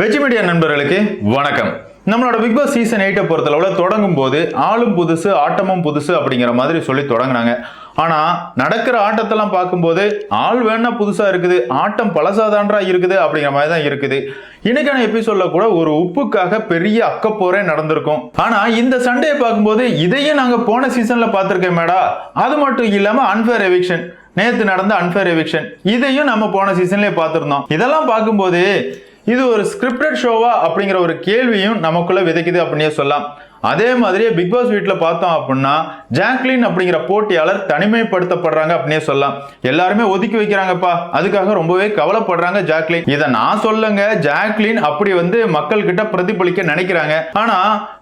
Veg media நண்பர்களுக்கு வணக்கம். நம்மளோட பிக் பாஸ் சீசன் எயிட்டை பொறுத்தளவில் தொடங்கும் போது ஆளும் புதுசு ஆட்டமும் புதுசு அப்படிங்கிற மாதிரி சொல்லி தொடங்கினாங்க. ஆனா நடக்கிற ஆட்டத்தெல்லாம் பார்க்கும்போது ஆள் வேணா புதுசா இருக்குது ஆட்டம் பழசாதான்றா இருக்குது அப்படிங்கிற மாதிரி தான் இருக்குது. இன்னைக்கான எபிசோட்ல கூட ஒரு உப்புக்காக பெரிய அக்கப்போரே நடந்திருக்கும். ஆனா இந்த சண்டையை பார்க்கும்போது இதையும் நாங்க போன சீசன்ல பார்த்துருக்கேன் மேடா அது மட்டும் இல்லாம அன்ஃபேர் எவிக்ஷன் நேத்து நடந்த அன்ஃபேர் எவிக்ஷன் இதையும் நம்ம போன சீசன்லயே பார்த்திருந்தோம். இதெல்லாம் பார்க்கும்போது இது ஒரு ஸ்கிரிப்டட் ஷோவா அப்படிங்கிற ஒரு கேள்வியும் நமக்குள்ள விதைக்குது அப்படின்னே சொல்லலாம். அதே மாதிரியே பிக் பாஸ் வீட்டில் பார்த்தோம் அப்படின்னா ஜாக்லின் அப்படிங்கிற போட்டியாளர் தனிமைப்படுத்தப்படுறாங்க அப்படின்னே சொல்லலாம். எல்லாருமே ஒதுக்கி வைக்கிறாங்கப்பா. அதுக்காக ரொம்பவே கவலைப்படுறாங்க ஜாக்லின் இதை நான் சொல்லுங்க ஜாக்லின் அப்படி வந்து மக்கள் கிட்ட பிரதிபலிக்க நினைக்கிறாங்க. ஆனா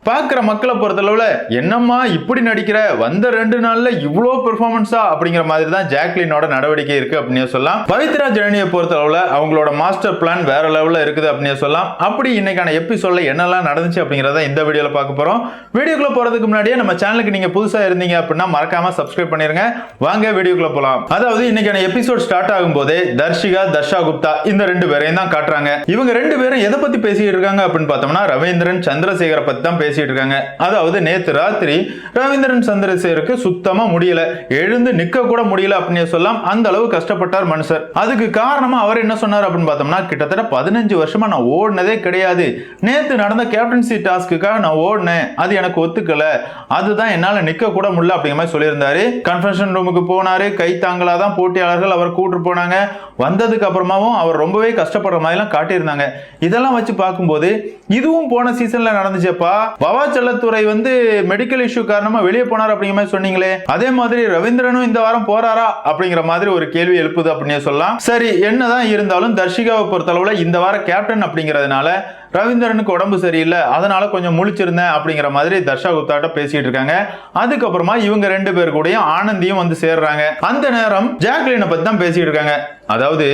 பார்க்குற மக்களை பொறுத்தளவில் என்னம்மா இப்படி நடிக்கிற? வந்த ரெண்டு நாளில் இவ்வளோ பெர்ஃபார்மன்ஸா அப்படிங்கிற மாதிரி தான் ஜாக்லினோட நடவடிக்கை இருக்கு அப்படின்னு சொல்லலாம். பவித்ரா ஜனனியை பொறுத்தளவில் அவங்களோட மாஸ்டர் பிளான் வேற லெவலில் இருக்குது அப்படின்னு சொல்லலாம். அப்படி இன்னைக்கான எபிசோட்ல என்னெல்லாம் நடந்துச்சு அப்படிங்கிறத இந்த வீடியோவில் பார்க்க போகிறோம் வீடியோக்குள்ள போகிறதுக்கு முன்னாடியே நம்ம சேனலுக்கு நீங்கள் புதுசாக இருந்தீங்க அப்படின்னா மறக்காம சப்ஸ்கிரைப் பண்ணிருங்க. வாங்க வீடியோக்குள்ள போகலாம் அதாவது இன்னைக்கான எபிசோட் ஸ்டார்ட் ஆகும் போதே தர்ஷிகா தர்ஷா குப்தா இந்த ரெண்டு பேரையும் தான் காட்டுறாங்க. இவங்க ரெண்டு பேரும் எதை பத்தி பேசிட்டு இருக்காங்க அப்படின்னு பார்த்தோம்னா ரவீந்திரன் சந்திரசேகரை பத்தி தான் பேசிட்டு இருக்காங்க அதாவது நேத்து ராத்திரி ரவீந்திரன் சந்திரசேகருக்கு சுத்தமா முடியல. எழுந்து நிக்க கூட முடியல அப்படின்னு சொல்லலாம் அந்த அளவு கஷ்டப்பட்டார் மனுஷர். அதுக்கு காரணமா அவர் என்ன சொன்னார் அப்படின்னு பார்த்தோம்னா கிட்டத்தட்ட பதினஞ்சு வருஷமா நான் ஓடினதே கிடையாது. நேத்து நடந்த கேப்டன்சி டாஸ்க்குக்காக நான் ஓடினேன். அது எனக்கு ஒத்துக்கல. அதுதான் என்னால நிக்க கூட முடியல அப்படிங்கிற மாதிரி சொல்லியிருந்தாரு. கன்ஃபென்ஷன் ரூமுக்கு போனாரு. கை தாங்களா தான் போட்டியாளர்கள் அவர் கூட்டு போனாங்க. வந்ததுக்கு அப்புறமாவும் அவர் ரொம்பவே கஷ்டப்படுற மாதிரிலாம் காட்டியிருந்தாங்க. இதெல்லாம் வச்சு பார்க்கும்போது இதுவும் போன சீசன்ல நடந்துச்சப்பா. பவா செல்லத்துறை வந்து மெடிக்கல் இஷ்யூ காரணமா வெளியே போனார் அப்படிங்கிற மாதிரி சொன்னீங்களே. அதே மாதிரி ரவீந்திரனும் இந்த வாரம் போறாரா அப்படிங்கிற மாதிரி ஒரு கேள்வி எழுப்புது அப்படின்னு சொல்லலாம். சரி என்னதான் இருந்தாலும் தர்ஷிகாவை பொறுத்தளவுல இந்த வாரம் கேப்டன் அப்படிங்கிறதுனால ரவீந்திரனுக்கு உடம்பு சரியில்லை. அதனால கொஞ்சம் முழிச்சிருந்தேன் அப்படிங்கிற மாதிரி தர்ஷா குப்தாட்ட பேசிட்டு இருக்காங்க. அதுக்கப்புறமா இவங்க ரெண்டு பேர் கூடயும் ஆனந்தியும் வந்து சேர்றாங்க. அந்த நேரம் ஜாக்லினை பத்தி தான் பேசிட்டு இருக்காங்க. அதாவது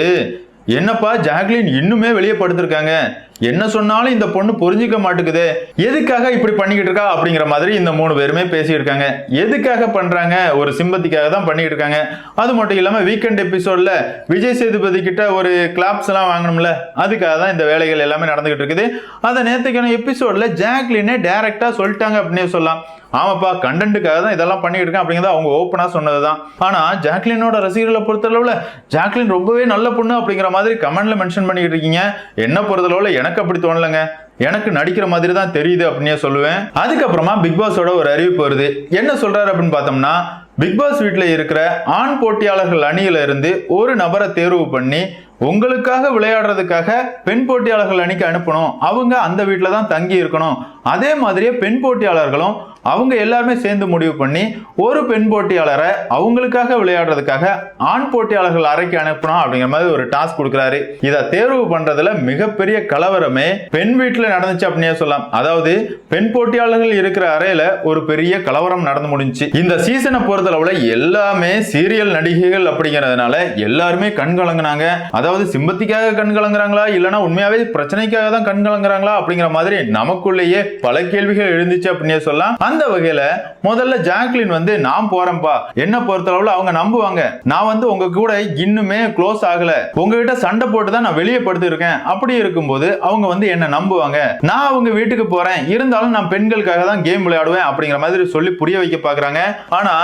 என்னப்பா ஜாக்லின் இன்னுமே வெளியே படுத்திருக்காங்க? என்ன சொன்னாலும் இந்த பொண்ணு புரிஞ்சுக்க மாட்டேங்குது. எதுக்காக இப்படி பண்ணிக்கிட்டு இருக்கா அப்படிங்கிற மாதிரி இந்த மூணு பேருமே பேசியிருக்காங்க. இருக்காங்க எதுக்காக பண்றாங்க? ஒரு சிம்பத்திக்காக தான் பண்ணிட்டு இருக்காங்க. அது மட்டும் இல்லாம வீக்கெண்ட் எபிசோட்ல விஜய் சேதுபதி கிட்ட ஒரு கிளாப்ஸ் எல்லாம் வாங்கணும்ல. அதுக்காக தான் இந்த வேலைகள் எல்லாமே நடந்துகிட்டு இருக்குது. அதை நேற்றுக்கான எபிசோட்ல ஜாக்லினே டைரக்டா சொல்லிட்டாங்க அப்படின்னு சொல்லலாம். ஆமாப்பா கண்டென்ட்டுக்காக தான் இதெல்லாம் பண்ணிட்டு இருக்கேன் அப்படிங்கிறத அவங்க ஓப்பனாக சொன்னது தான் ஆனால் ஜாக்லினோட ரசிகர்களை பொறுத்தளவில் ஜாக்லின் ரொம்பவே நல்ல பொண்ணு அப்படிங்கிற மாதிரி கமெண்ட்ல மென்ஷன் பண்ணிட்டு இருக்கீங்க என்ன பொறுத்தளவில் எனக்கு அப்படி தோணலைங்க. எனக்கு நடிக்கிற மாதிரி தான் தெரியுது அப்படின்னே சொல்லுவேன். அதுக்கப்புறமா பிக் பாஸோட ஒரு அறிவிப்பு வருது. என்ன சொல்றாரு அப்படின்னு பார்த்தோம்னா பிக் பாஸ் வீட்டில் இருக்கிற ஆண் போட்டியாளர்கள் அணியில இருந்து ஒரு நபரை தேர்வு பண்ணி உங்களுக்காக விளையாடுறதுக்காக பெண் போட்டியாளர்கள் அணிக்கு அனுப்பணும். அவங்க அந்த வீட்டில் தான் தங்கி இருக்கணும். அதே மாதிரியே பெண் போட்டியாளர்களும் அவங்க எல்லாருமே சேர்ந்து முடிவு பண்ணி ஒரு பெண் போட்டியாளரை அவங்களுக்காக விளையாடுறதுக்காக ஆண் போட்டியாளர்கள் அறைக்கு அனுப்பணும் அப்படிங்கிற மாதிரி ஒரு டாஸ்க் கொடுக்குறாரு. இதை தேர்வு பண்றதுல மிகப்பெரிய கலவரமே பெண் வீட்டில் நடந்துச்சு அப்படின்னே சொல்லலாம். அதாவது பெண் போட்டியாளர்கள் இருக்கிற அறையில ஒரு பெரிய கலவரம் நடந்து முடிஞ்சுச்சு. இந்த சீசனை பொறுத்தளவுல எல்லாமே சீரியல் நடிகைகள் அப்படிங்கிறதுனால எல்லாருமே கண் கலங்குனாங்க. அதாவது சிம்பத்திக்காக கண் கலங்குறாங்களா? இல்லைன்னா உண்மையாவே பிரச்சனைக்காக தான் கண் கலங்குறாங்களா? அப்படிங்கிற மாதிரி நமக்குள்ளேயே பல கேள்விகள் எழுந்துச்சு அப்படின்னே சொல்லலாம். அந்த வகையில முதல்ல ஜாக்லின் வந்து நான் போறேன்பா. என்ன பொறுத்தளவுல அவங்க நம்புவாங்க. நான் வந்து உங்க கூட இன்னுமே க்ளோஸ் ஆகல. உங்ககிட்ட சண்டை போட்டு தான் நான் வெளியே படுத்திருக்கேன் அப்படி இருக்கும்போது அவங்க வந்து என்ன நம்புவாங்க. நான் அவங்க வீட்டுக்கு போறேன். இருந்தாலும் நான் பெண்களுக்காக தான் கேம் விளையாடுவேன். அப்படிங்கிற மாதிரி சொல்லி புரிய வைக்க பாக்குறாங்க ஆனா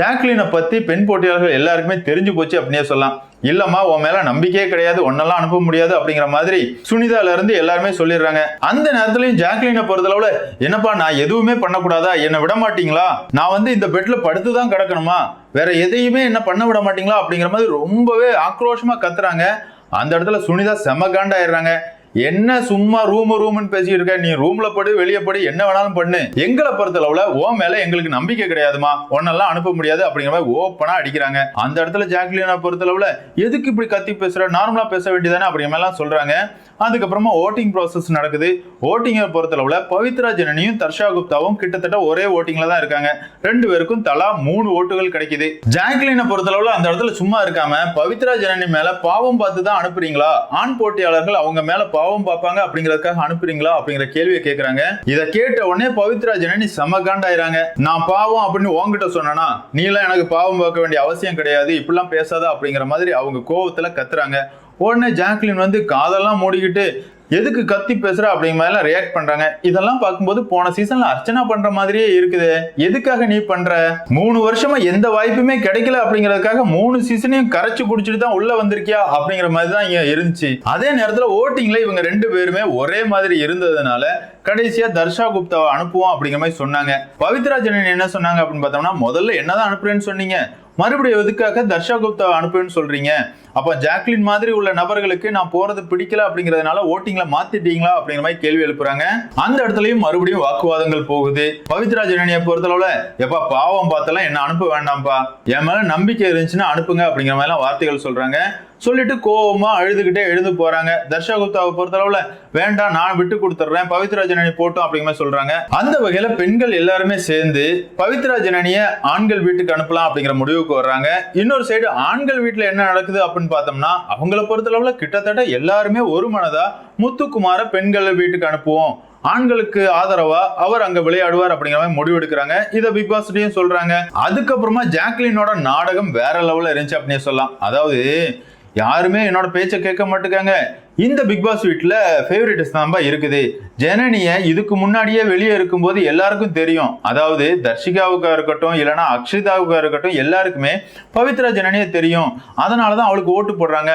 ஜாக்லினை பத்தி பெண் போட்டியாளர்கள் எல்லாருக்குமே தெரிஞ்சு போச்சு அப்படின்னே சொல்லலாம். இல்லம்மா உன் மேல நம்பிக்கையே கிடையாது ஒன்னெல்லாம் அனுப்ப முடியாது அப்படிங்கிற மாதிரி சுனிதால இருந்து எல்லாருமே சொல்லிடுறாங்க. அந்த நேரத்துலயும் ஜாக்லினை பொறுத்தளவுல என்னப்பா நான் எதுவுமே பண்ணக்கூடாதா? என்னை விட மாட்டீங்களா? நான் வந்து இந்த பெட்ல படுத்து தான் கிடக்கணுமா? வேற எதையுமே என்ன பண்ண விட மாட்டீங்களா? அப்படிங்கிற மாதிரி ரொம்பவே ஆக்ரோஷமா கத்துறாங்க. அந்த இடத்துல சுனிதா செம காண்டாயிடுறாங்க. என்ன சும்மா ரூம் ரூம்னு பேசிட்டு இருக்க? நீ ரூம்ல படு வெளியே படு என்ன வேணாலும் பண்ணு. எங்களை பொறுத்தளவுல ஓ மேல எங்களுக்கு நம்பிக்கை கிடையாதுமா? உன்னெல்லாம் அனுப்ப முடியாது அப்படிங்கிற மாதிரி ஓப்பனா அடிக்கிறாங்க. அந்த இடத்துல ஜாக்லினா பொறுத்த அளவுல எதுக்கு இப்படி கத்தி பேசுற? நார்மலா பேச வேண்டியதானே அப்படிங்கிற மாதிரிலாம் சொல்றாங்க. அதுக்கப்புறமா ஓட்டிங் ப்ராசஸ் நடக்குது. ஓட்டிங்கை பொறுத்தளவுல பவித்ரா ஜனனியும் தர்ஷா குப்தாவும் கிட்டத்தட்ட ஒரே ஓட்டிங்ல தான் இருக்காங்க. ரெண்டு பேருக்கும் தலா மூணு ஓட்டுகள் கிடைக்குது. ஜாக்லினை பொறுத்தளவுல அந்த இடத்துல சும்மா இருக்காம பவித்ரா ஜனனி மேல பாவம் பார்த்து தான் அனுப்புறீங்களா? ஆண் போட்டியாளர்கள் அவங்க மேல பாவம் பாவம் பார்ப்பாங்க அப்படிங்கறதுக்காக அனுப்புறீங்களா அப்படிங்கிற கேள்வியை கேட்கறாங்க இதை கேட்ட உடனே பவித்ரா ஜனனி செம காண்டாயிராங்க. நான் பாவம் அப்படின்னு உங்ககிட்ட சொன்னனா? நீ எல்லாம் எனக்கு பாவம் பார்க்க வேண்டிய அவசியம் கிடையாது. இப்படிலாம் பேசாத அப்படிங்கிற மாதிரி அவங்க கோவத்துல கத்துறாங்க. உடனே ஜாக்லின் வந்து காதெல்லாம் மூடிக்கிட்டு எதுக்கு கத்தி பேசுற அப்படிங்கிற மாதிரிலாம் ரியாக்ட் பண்றாங்க. இதெல்லாம் பார்க்கும்போது போன சீசன்ல அர்ச்சனா பண்ற மாதிரியே இருக்குது. எதுக்காக நீ பண்ற? மூணு வருஷமா எந்த வாய்ப்புமே கிடைக்கல அப்படிங்கறதுக்காக மூணு சீசனையும் கரைச்சு குடிச்சிட்டு தான் உள்ள வந்திருக்கியா அப்படிங்கிற மாதிரி தான் இங்க இருந்துச்சு. அதே நேரத்துல ஓட்டிங்ல இவங்க ரெண்டு பேருமே ஒரே மாதிரி இருந்ததுனால கடைசியா தர்ஷா குப்தாவை அனுப்புவோம் அப்படிங்கிற மாதிரி சொன்னாங்க. பவித்ரா ஜனன் என்ன சொன்னாங்க அப்படின்னு பார்த்தோம்னா முதல்ல என்னதான் அனுப்புறேன்னு சொன்னீங்க. மறுபடியும் எதுக்காக தர்ஷா குப்தா அனுப்புன்னு சொல்றீங்க? அப்போ ஜாக்லின் மாதிரி உள்ள நபர்களுக்கு நான் போறது பிடிக்கல அப்படிங்கறதுனால ஓட்டிங்ல மாத்திட்டீங்களா அப்படிங்கிற மாதிரி கேள்வி எழுப்புறாங்க. அந்த இடத்துலயும் மறுபடியும் வாக்குவாதங்கள் போகுது. பவித்ரா ஜனனியை பொறுத்தளவுல எப்பா பாவம் பார்த்தெல்லாம் என்ன அனுப்ப வேண்டாம்ப்பா. என் மேல நம்பிக்கை இருந்துச்சுன்னா அனுப்புங்க அப்படிங்கிற மாதிரி எல்லாம் வார்த்தைகள் சொல்றாங்க. சொல்லிட்டு கோவமா அழுதுகிட்டே எழுந்து போறாங்க. தர்ஷா குப்தாவை பொறுத்தளவுல வேண்டாம் நான் விட்டு கொடுத்துட்றேன். பவித்ரா ஜனனி போட்டும் அப்படிங்கிற மாதிரி சொல்றாங்க. அந்த வகையில பெண்கள் எல்லாருமே சேர்ந்து பவித்ரா ஜனனிய ஆண்கள் வீட்டுக்கு அனுப்பலாம் அப்படிங்கிற முடிவுக்கு வர்றாங்க. இன்னொரு சைடு ஆண்கள் வீட்டுல என்ன நடக்குது? அப்படின்னு பார்த்தோம்னா அவங்கள பொறுத்தளவுல கிட்டத்தட்ட எல்லாருமே ஒரு மனதா முத்துக்குமார பெண்கள் வீட்டுக்கு அனுப்புவோம். ஆண்களுக்கு ஆதரவா? அவர் அங்க விளையாடுவார் அப்படிங்கிற மாதிரி முடிவு எடுக்கிறாங்க. இதை பிக் பாஸ்லயும் சொல்றாங்க. அதுக்கப்புறமா ஜாக்லினோட நாடகம் வேற லெவல்ல இருந்துச்சு அப்படின்னு சொல்லலாம். அதாவது யாருமே என்னோட பேச்சை கேட்க மாட்டேங்காங்க இந்த பிக் பாஸ் வீட்டில் ஃபேவரட்டிஸ் தான்பா இருக்குது. ஜனனியை இதுக்கு முன்னாடியே வெளியே இருக்கும்போது எல்லாருக்கும் தெரியும். அதாவது தர்ஷிகாவுக்காக இருக்கட்டும் இல்லைன்னா அக்ஷிதாவுக்காக இருக்கட்டும் எல்லாருக்குமே பவித்ரா ஜனனியை தெரியும். அதனால தான் அவளுக்கு ஓட்டு போடுறாங்க.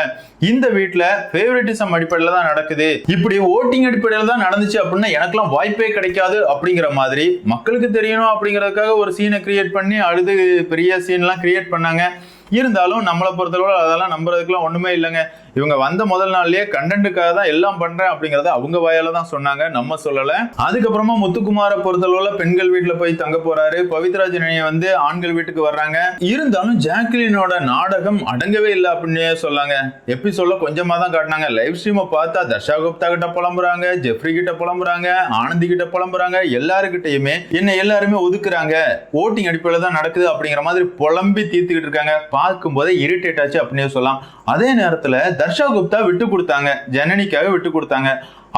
இந்த வீட்டில் ஃபேவரட்டிசம் அடிப்படையில் தான் நடக்குது. இப்படி ஓட்டிங் அடிப்படையில் தான் நடந்துச்சு அப்படின்னா எனக்கெல்லாம் வாய்ப்பே கிடைக்காது அப்படிங்கிற மாதிரி மக்களுக்கு தெரியணும் அப்படிங்கிறதுக்காக ஒரு சீனை கிரியேட் பண்ணி அழுது பெரிய சீன்லாம் கிரியேட் பண்ணாங்க. இருந்தாலும் நம்மளை பொறுத்தளவு அதெல்லாம் நம்புறதுக்குலாம் ஒன்றுமே இல்லைங்க. இவங்க வந்த முதல் நாள்லயே கண்டென்ட்டுக்காக தான் எல்லாம் பண்றேன் அப்படிங்கறத அவங்க வாயால தான் சொன்னாங்க. நம்ம சொல்லல. அதுக்கப்புறமா முத்துக்குமாரை பொறுத்தளவுல பெண்கள் வீட்டுல போய் தங்க போறாரு. பவித்ராஜ் ஜனனியை வந்து ஆண்கள் வீட்டுக்கு வர்றாங்க. இருந்தாலும் ஜாக்லினோட நாடகம் அடங்கவே இல்லை அப்படின்னு சொல்லாங்க. எபிசோட்ல கொஞ்சமா தான் காட்டினாங்க. லைவ் ஸ்ட்ரீமை பார்த்தா தர்ஷா குப்தா கிட்ட புலம்புறாங்க ஜெஃப்ரி கிட்ட புலம்புறாங்க ஆனந்தி கிட்ட புலம்புறாங்க எல்லாருக்கிட்டையுமே என்ன எல்லாருமே ஒதுக்குறாங்க. ஓட்டிங் அடிப்படையில் தான் நடக்குது அப்படிங்கிற மாதிரி புலம்பி தீர்த்துக்கிட்டு இருக்காங்க. பார்க்கும் போதே இரிட்டேட் ஆச்சு அப்படின்னு சொல்லலாம். அதே நேரத்துல தர்ஷா குப்தா விட்டு கொடுத்தாங்க. ஜனனிக்காக விட்டு கொடுத்தாங்க.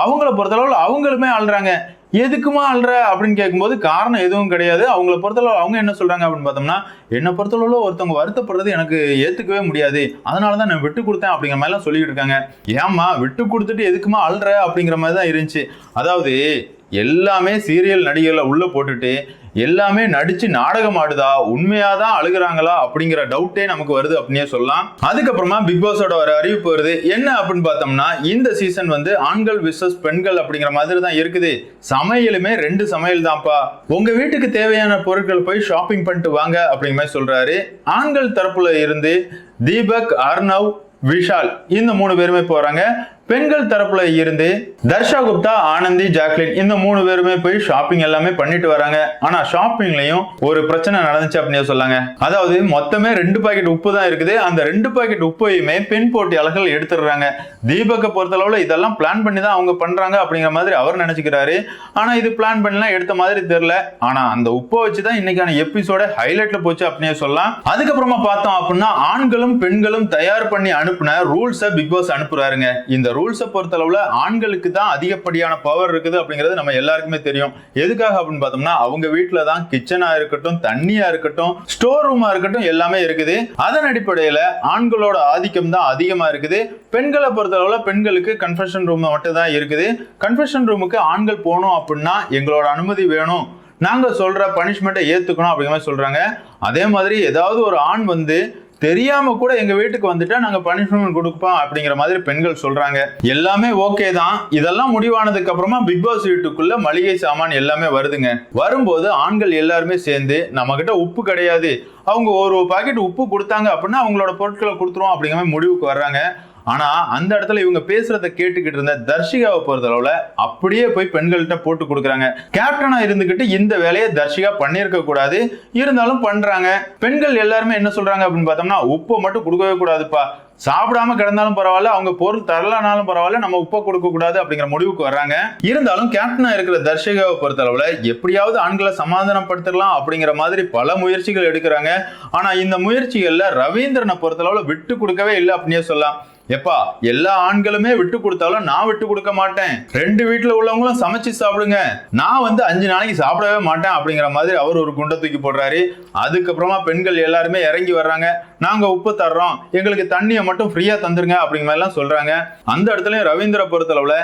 அவங்கள பொறுத்தளவில் அவங்களுமே ஆள்றாங்க. எதுக்குமா அல்ற அப்படின்னு கேட்கும்போது காரணம் எதுவும் கிடையாது. அவங்கள பொறுத்தளவு அவங்க என்ன சொல்றாங்க அப்படின்னு பார்த்தோம்னா என்னை பொறுத்தளவுல ஒருத்தவங்க வருத்தப்படுறது எனக்கு ஏத்துக்கவே முடியாது. அதனால தான் நான் விட்டு கொடுத்தேன். அப்படிங்கிற மாதிரிலாம் சொல்லிட்டு இருக்காங்க. ஏம்மா விட்டு கொடுத்துட்டு எதுக்குமா அல்ற அப்படிங்கிற மாதிரி தான் இருந்துச்சு. அதாவது எல்லாமே சீரியல் நடிகர்களை உள்ளே போட்டுட்டு எல்லாமே நடிச்சு நாடகம் ஆடுதா உண்மையாக தான் அழுகுறாங்களா அப்படிங்கிற டவுட்டே நமக்கு வருது அப்படின்னே சொல்லலாம். அதுக்கப்புறமா பிக் பாஸோட ஒரு அறிவிப்பு வருது. என்ன அப்படின்னு பார்த்தோம்னா இந்த சீசன் வந்து ஆண்கள் விசஸ் பெண்கள் அப்படிங்கிற மாதிரி தான் இருக்குது. சமையலுமே ரெண்டு சமையல் தான்ப்பா உங்க வீட்டுக்கு தேவையான பொருட்கள் போய் ஷாப்பிங் பண்ணிட்டு வாங்க அப்படிங்கிற மாதிரி சொல்றாரு. ஆண்கள் தரப்புல இருந்து தீபக் அர்ணவ் விஷால் இந்த மூணு பேருமே போறாங்க பெண்கள் தரப்புல இருந்து தர்ஷா குப்தா ஆனந்தி ஜாக்லின் இந்த மூணு பேருமே போய் ஷாப்பிங் எல்லாமே பண்ணிட்டு வராங்க. ஆனா ஷாப்பிங்லயும் ஒரு பிரச்சனை நடந்துச்சு அப்படின்னு சொல்லாங்க. அதாவது மொத்தமே ரெண்டு பாக்கெட் உப்பு தான் இருக்குது. அந்த ரெண்டு பாக்கெட் உப்பையுமே பெண் போட்டியாளர்கள் எடுத்துடுறாங்க. தீபக்கை பொறுத்தளவுல இதெல்லாம் பிளான் பண்ணி தான் அவங்க பண்றாங்க அப்படிங்கிற மாதிரி அவர் நினைச்சுக்கிறாரு. ஆனா இது பிளான் பண்ணலாம் எடுத்த மாதிரி தெரியல. ஆனா அந்த உப்பை வச்சு தான் இன்னைக்கான எபிசோட ஹைலைட்ல போச்சு அப்படின்னு சொல்லலாம். அதுக்கப்புறமா பார்த்தோம் அப்படின்னா ஆண்களும் பெண்களும் தயார் பண்ணி அனுப்புன ரூல்ஸை பிக் பாஸ் அனுப்புறாருங்க. இந்த ரூல்ஸை பொறுத்தளவில் ஆண்களுக்கு தான் அதிகப்படியான பவர் இருக்குது அப்படிங்கிறது நம்ம எல்லாருக்குமே தெரியும். எதுக்காக அப்படின்னு பார்த்தோம்னா அவங்க வீட்டில் தான் கிச்சனாக இருக்கட்டும் தண்ணியாக இருக்கட்டும் ஸ்டோர் ரூமாக இருக்கட்டும் எல்லாமே இருக்குது. அதன் அடிப்படையில் ஆண்களோட ஆதிக்கம் தான் அதிகமாக இருக்குது. பெண்களை பொறுத்தளவில் பெண்களுக்கு கன்ஃபெஷன் ரூம் மட்டும் தான் இருக்குது கன்ஃபெஷன் ரூமுக்கு ஆண்கள் போகணும் அப்படின்னா எங்களோட அனுமதி வேணும். நாங்கள் சொல்கிற பனிஷ்மெண்ட்டை ஏற்றுக்கணும் அப்படிங்கிற மாதிரி சொல்கிறாங்க அதே மாதிரி ஏதாவது ஒரு ஆண் வந்து தெரியாம கூட எங்க வீட்டுக்கு வந்துட்டா நாங்க பனிஷ்மெண்ட் கொடுப்போம் அப்படிங்கிற மாதிரி பெண்கள் சொல்றாங்க. எல்லாமே ஓகே தான். இதெல்லாம் முடிவானதுக்கு அப்புறமா பிக் பாஸ் வீட்டுக்குள்ள மளிகை சாமான் எல்லாமே வருதுங்க. வரும்போது ஆண்கள் எல்லாருமே சேர்ந்து நம்ம கிட்ட உப்பு கிடையாது. அவங்க ஒரு பாக்கெட் உப்பு கொடுத்தாங்க அப்படின்னா அவங்களோட பொருட்களை கொடுத்துருவோம் அப்படிங்கிற மாதிரி முடிவுக்கு வர்றாங்க. ஆனா அந்த இடத்துல இவங்க பேசுறத கேட்டுக்கிட்டு இருந்த தர்ஷிகாவை பொறுத்தளவுல அப்படியே போய் பெண்கள்கிட்ட போட்டு கொடுக்குறாங்க. கேப்டனா இருந்துகிட்டு இந்த வேலையை தர்ஷிகா பண்ணியிருக்க கூடாது. இருந்தாலும் பண்றாங்க. பெண்கள் எல்லாருமே என்ன சொல்றாங்க அப்படின்னு பார்த்தோம்னா உப்பை மட்டும் கொடுக்கவே கூடாதுப்பா. சாப்பிடாம கிடந்தாலும் பரவாயில்ல அவங்க பொருள் தரலனாலும் பரவாயில்ல நம்ம உப்பை கொடுக்க கூடாது அப்படிங்கிற முடிவுக்கு வர்றாங்க. இருந்தாலும் கேப்டனா இருக்கிற தர்ஷிகாவை பொறுத்தளவுல எப்படியாவது ஆண்களை சமாதானப்படுத்தலாம் அப்படிங்கிற மாதிரி பல முயற்சிகள் எடுக்கிறாங்க. ஆனா இந்த முயற்சிகள்ல ரவீந்திரனை பொறுத்தளவுல விட்டு கொடுக்கவே இல்லை அப்படின்னே சொல்லலாம். எப்பா எல்லா ஆண்களுமே விட்டு கொடுத்தாலும் நான் விட்டு கொடுக்க மாட்டேன். ரெண்டு வீட்டுல உள்ளவங்களும் சமைச்சு சாப்பிடுங்க. நான் வந்து அஞ்சு நாளைக்கு சாப்பிடவே மாட்டேன் அப்படிங்கிற மாதிரி அவர் ஒரு குண்டை தூக்கி போடுறாரு. அதுக்கப்புறமா பெண்கள் எல்லாருமே இறங்கி வர்றாங்க. நாங்க உப்பு தர்றோம். எங்களுக்கு தண்ணியை மட்டும் ஃப்ரீயா தந்துருங்க அப்படிங்கிற மாதிரிலாம் சொல்றாங்க. அந்த இடத்துலயும் ரவீந்திர பொறுத்தளவுல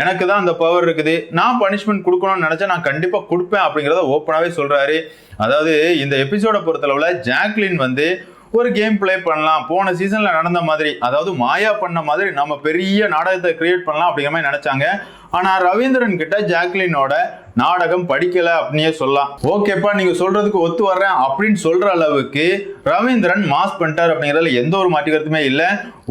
எனக்கு தான் அந்த பவர் இருக்குது. நான் பனிஷ்மெண்ட் கொடுக்கணும்னு நினச்சா நான் கண்டிப்பாக கொடுப்பேன் அப்படிங்கிறத ஓப்பனாகவே சொல்கிறாரு அதாவது இந்த எபிசோடை பொறுத்தளவில் ஜாக்லின் வந்து ஒரு கேம் ப்ளே பண்ணலாம். போன சீசன்ல நடந்த மாதிரி அதாவது மாயா பண்ண மாதிரி நம்ம பெரிய நாடகத்தை கிரியேட் பண்ணலாம் அப்படிங்கிற மாதிரி நினைச்சாங்க. ஆனா ரவீந்திரன் கிட்ட ஜாக்லினோட நாடகம் படிக்கல அப்படின்னே சொல்லலாம். ஓகேப்பா நீங்க சொல்றதுக்கு ஒத்து வர்றேன் அப்படின்னு சொல்ற அளவுக்கு ரவீந்திரன் மாஸ் பண்ணிட்டார் அப்படிங்கறதுல எந்த ஒரு மாற்று கருத்துமே இல்ல.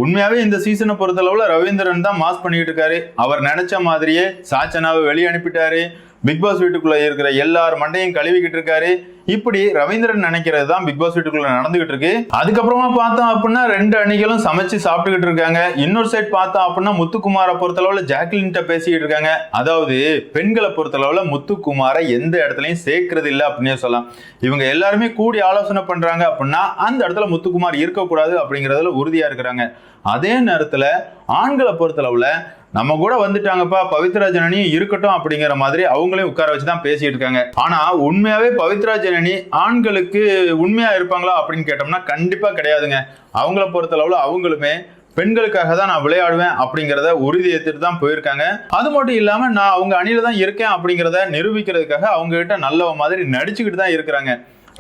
உண்மையாவே இந்த சீசனை பொறுத்தளவுல ரவீந்திரன் தான் மாஸ் பண்ணிட்டு இருக்காரு. அவர் நினைச்ச மாதிரியே சாச்சனாவை வெளியே அனுப்பிட்டாரு. பிக் பாஸ் வீட்டுக்குள்ள இருக்கிற எல்லார் மண்டையும் கழுவிக்கிட்டு இருக்காரு. இப்படி ரவீந்திரன் நினைக்கிறது தான் பிக் பாஸ் வீட்டுக்குள்ள நடந்துகிட்டு இருக்கு. அதுக்கப்புறமா பார்த்தோம் அப்படின்னா ரெண்டு அணிகளும் சமைச்சு சாப்பிட்டுக்கிட்டு இருக்காங்க. இன்னொரு சைட் பார்த்தோம் அப்படின்னா முத்துக்குமாரை பொறுத்தளவுல ஜாக்லின்ட்ட பேசிக்கிட்டு இருக்காங்க. அதாவது பெண்களை பொறுத்தளவுல முத்துக்குமாரை எந்த இடத்துலையும் சேர்க்கறது இல்லை அப்படின்னே சொல்லலாம். இவங்க எல்லாருமே கூடி ஆலோசனை பண்றாங்க அப்படின்னா அந்த இடத்துல முத்துக்குமார் இருக்கக்கூடாது அப்படிங்கிறதுல உறுதியா இருக்கிறாங்க. அதே நேரத்துல ஆண்களை பொறுத்தளவுல நம்ம கூட வந்துட்டாங்கப்பா பவித்ரா ஜனனி இருக்கட்டும் அப்படிங்கிற மாதிரி அவங்களையும் உட்கார வச்சு தான் பேசிட்டு இருக்காங்க. ஆனா உண்மையாவே பவித்ரா ஜனனி ஆண்களுக்கு உண்மையா இருப்பாங்களா அப்படின்னு கேட்டோம்னா கண்டிப்பா கிடையாதுங்க. அவங்கள பொறுத்தளவுல அவங்களுமே பெண்களுக்காக தான் நான் விளையாடுவேன் அப்படிங்கிறத உறுதி ஏற்றுட்டு தான் போயிருக்காங்க. அது மட்டும் இல்லாம நான் அவங்க அணியில தான் இருக்கேன் அப்படிங்கிறத நிரூபிக்கிறதுக்காக அவங்க கிட்ட நல்ல மாதிரி நடிச்சுக்கிட்டு தான் இருக்கிறாங்க.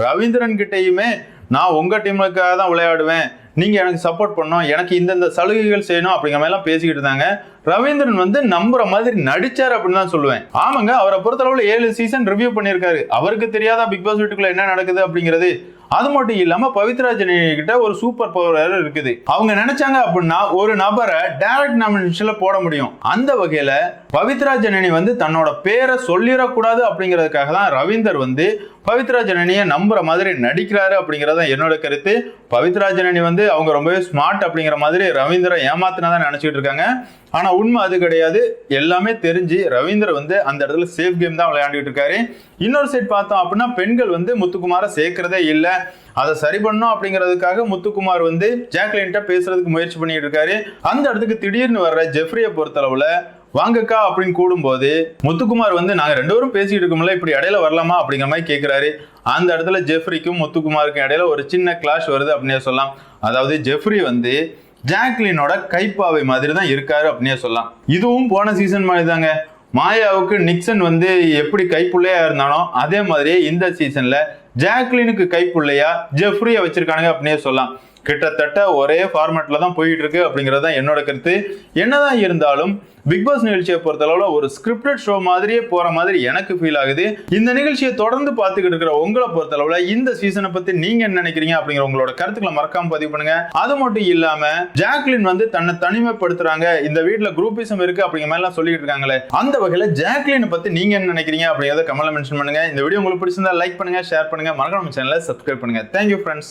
ரவீந்திரன் கிட்டேயுமே நான் உங்க டீமுக்காக தான் விளையாடுவேன். நீங்கள் எனக்கு சப்போர்ட் பண்ணோம் எனக்கு இந்தந்த சலுகைகள் செய்யணும் அப்படிங்கிற மாதிரிலாம் பேசிக்கிட்டு இருந்தாங்க. ரவீந்திரன் வந்து நம்புற மாதிரி நடிச்சார் அப்படின்னு தான் சொல்லுவேன். ஆமாங்க அவரை பொறுத்தளவில் ஏழு சீசன் ரிவ்யூ பண்ணியிருக்காரு. அவருக்கு தெரியாதா பிக் பாஸ் வீட்டுக்குள்ள என்ன நடக்குது அப்படிங்கிறது? அது மட்டும் இல்லாம பவித்ரா கிட்ட ஒரு சூப்பர் பவர் இருக்குது. அவங்க நினைச்சாங்க அப்படின்னா ஒரு நபரை டைரக்ட் நாமினேஷன்ல போட முடியும். அந்த வகையில பவித்ரா ஜனனி வந்து தன்னோட பேரை சொல்லிடக்கூடாது அப்படிங்கிறதுக்காக தான் ரவீந்தர் வந்து பவித்ரா ஜனனியை நம்புற மாதிரி நடிக்கிறாரு அப்படிங்கறத என்னோட கருத்து. பவித்ரா ஜனனி வந்து அவங்க ரொம்பவே ஸ்மார்ட் அப்படிங்கிற மாதிரி ரவீந்திர ஏமாத்தினதான் நினைச்சிட்டு இருக்காங்க. ஆனால் உண்மை அது கிடையாது. எல்லாமே தெரிஞ்சு ரவீந்தர் வந்து அந்த இடத்துல சேஃப் கேம் தான் விளையாண்டுட்டு இருக்காரு. இன்னொரு சைட் பார்த்தோம் அப்படின்னா பெண்கள் வந்து முத்துக்குமாரை சேர்க்கிறதே இல்லை. அதை சரி பண்ணும் அப்படிங்கிறதுக்காக முத்துக்குமார் வந்து ஜாக்லின்ட்ட பேசுறதுக்கு முயற்சி பண்ணிட்டு இருக்காரு. அந்த இடத்துக்கு திடீர்னு வர்ற ஜெஃப்ரியை பொறுத்தளவுல வாங்கக்கா அப்படின்னு கூடும்போது முத்துக்குமார் வந்து நாங்கள் ரெண்டு பேரும் பேசிக்கிட்டு இருக்கோம்ல இப்படி இடையில வரலாமா? அப்படிங்கிற மாதிரி கேட்குறாரு அந்த இடத்துல ஜெஃப்ரிக்கும் முத்துக்குமாருக்கும் இடையில ஒரு சின்ன கிளாஷ் வருது அப்படின்னே சொல்லலாம். அதாவது ஜெஃப்ரி வந்து ஜாக்லினோட கைப்பாவை மாதிரி தான் இருக்காரு அப்படின்னே சொல்லலாம். இதுவும் போன சீசன் மாதிரி தாங்க மாயாவுக்கு நிக்சன் வந்து எப்படி கைப்புள்ளையா இருந்தானோ அதே மாதிரியே இந்த சீசன்ல ஜாக்லினுக்கு கைப்புள்ளையா ஜெஃப்ரியை வச்சிருக்கானுங்க அப்படின்னே சொல்லலாம். கிட்டத்தட்ட ஒரே ஃபார்மேட்ல தான் போயிட்டு இருக்கு அப்படிங்கிறது தான் என்னோட கருத்து. என்னதான் இருந்தாலும் பிக் பாஸ் நிகழ்ச்சியை பொறுத்தளவில் ஒரு ஸ்கிரிப்டட் ஷோ மாதிரியே போற மாதிரி எனக்கு ஃபீல் ஆகுது. இந்த நிகழ்ச்சியை தொடர்ந்து பார்த்துக்கிட்டு இருக்கிற உங்களை பொறுத்தளவில் இந்த சீசனை பத்தி நீங்க என்ன நினைக்கிறீங்க அப்படிங்கிற உங்களோட கருத்துக்களை மறக்காம பதிவு பண்ணுங்க. அது மட்டும் இல்லாம ஜாக்லின் வந்து தன்னை தனிமைப்படுத்துறாங்க. இந்த வீட்டில் குரூப்பிசம் இருக்கு அப்படிங்கிற மாதிரி எல்லாம் சொல்லிட்டு இருக்காங்களே அந்த வகையில ஜாக்லினை பத்தி நீங்க என்ன நினைக்கிறீங்க அப்படிங்கிறத கமெண்ட்ல மென்ஷன் பண்ணுங்க. இந்த வீடியோ உங்களுக்கு பிடிச்சிருந்தா லைக் பண்ணுங்க ஷேர் பண்ணுங்க. மறக்காம சேனலை சப்ஸ்கிரைப் பண்ணுங்க. Thank you friends